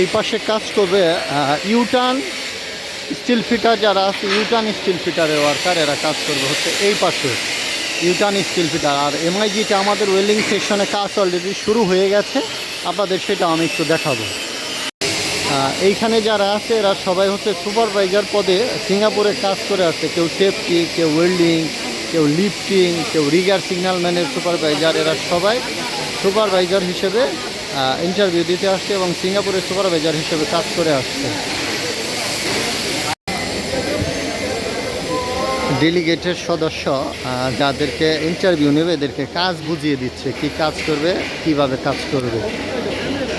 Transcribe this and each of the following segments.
এই পাশে কাজ করবে ইউটার্ন স্টিল ফিটার যারা আছে ইউটার্ন স্টিল ফিটারের ওয়ার্কার এরা কাজ করবে হচ্ছে এই পাশে। ইউটার্ন স্টিল ফিটার আর এমআইজিতে আমাদের ওয়েল্ডিং সেকশনে কাজ অলরেডি শুরু হয়ে গেছে, আপনাদের সেটা আমি একটু দেখাবো। এইখানে যারা আছে, এরা সবাই হচ্ছে সুপারভাইজার পদে সিঙ্গাপুরে কাজ করে আছে। কেউ সেফটি কেউ ওয়েল্ডিং কেউ লিফটিং কেউ রিগার সিগন্যালম্যানের সুপারভাইজার এরা সবাই সুপারভাইজার হিসেবে ইন্টারভিউ দিতে আসছে এবং সিঙ্গাপুরের সুপারভাইজার হিসেবে কাজ করে আসছে। ডেলিগেটের সদস্য যাদেরকে ইন্টারভিউ নেবে, এদেরকে কাজ বুঝিয়ে দিচ্ছে, কি কাজ করবে, কীভাবে কাজ করবে।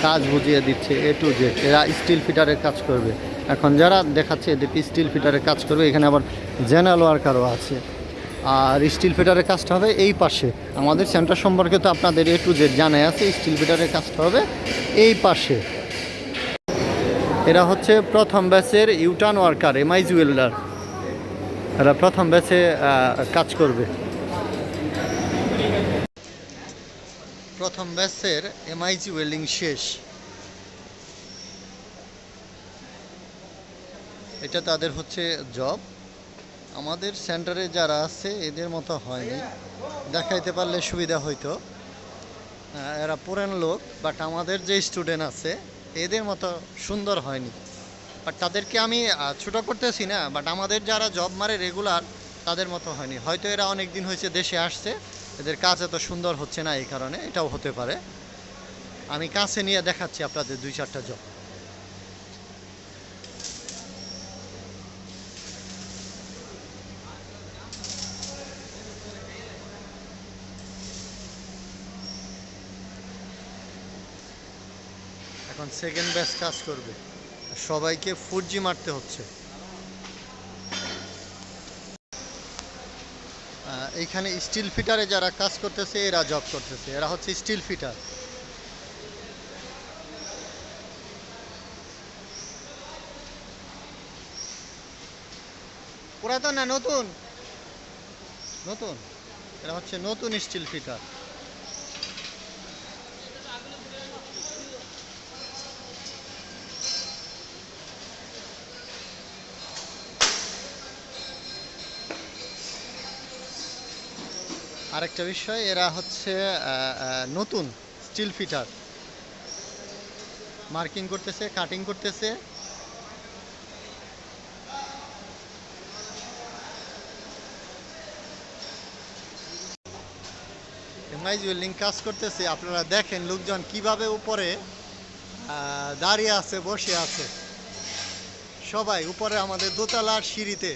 কাজ বুঝিয়ে দিচ্ছে এ টু জেড এরা স্টিল ফিটারের কাজ করবে। এখন যারা দেখাচ্ছে এদেরকে স্টিল ফিটারের কাজ করবে, এখানে আবার জেনারেল ওয়ার্কারও আছে। আর স্টিল ফিটারের কাজটা হবে এই পাশে। আমাদের সেন্টার সম্পর্কে তো আপনাদের এ টু জেড জানাই আছে, স্টিল ফিটারের কাজটা হবে এই পাশে। এরা হচ্ছে প্রথম ব্যাচের ইউটার্ন ওয়ার্কার এমআই জুয়েলার এরা প্রথম ব্যাচে কাজ করবে। প্রথম ব্যাচের এমআইজি ওয়েল্ডিং শেষ। এটা তাদের হচ্ছে জব আমাদের সেন্টারে যারা আছে, এদের মতো হয়নি। দেখাইতে পারলে সুবিধা হইতো। এরা পুরান লোক বাট আমাদের যে স্টুডেন্ট আছে, এদের মতো সুন্দর হয়নি। বাট তাদেরকে আমি ছোটো করতেছি না বাট আমাদের যারা জব মারে রেগুলার তাদের মতো হয়নি। হয়তো এরা অনেক দিন হয়েছে দেশে আসছে, এদের কাজ এত সুন্দর হচ্ছে না এই কারণে, এটাও হতে পারে। আমি কাছে নিয়ে দেখাচ্ছি আপনাদের দুই চারটা জব এখন সেকেন্ড ব্যাচ কাজ করবে। সবাইকে ফোর মারতে হচ্ছে। এইখানে স্টিল ফিটারে যারা কাজ করতেছে, এরা জব করতেছে। এরা হচ্ছে স্টিল ফিটার পুরাতন না নতুন? নতুন। এরা হচ্ছে নতুন স্টিল ফিটার আরেকটা বিষয়, এরা হচ্ছে নতুন স্টিল ফিটার মার্কিং করতেছে কাটিং করতেছে। কাজ করতেছে, আপনারা দেখেন লোকজন কীভাবে উপরে দাঁড়িয়ে আছে, বসে আছে। সবাই উপরে আমাদের দোতলার সিঁড়িতে।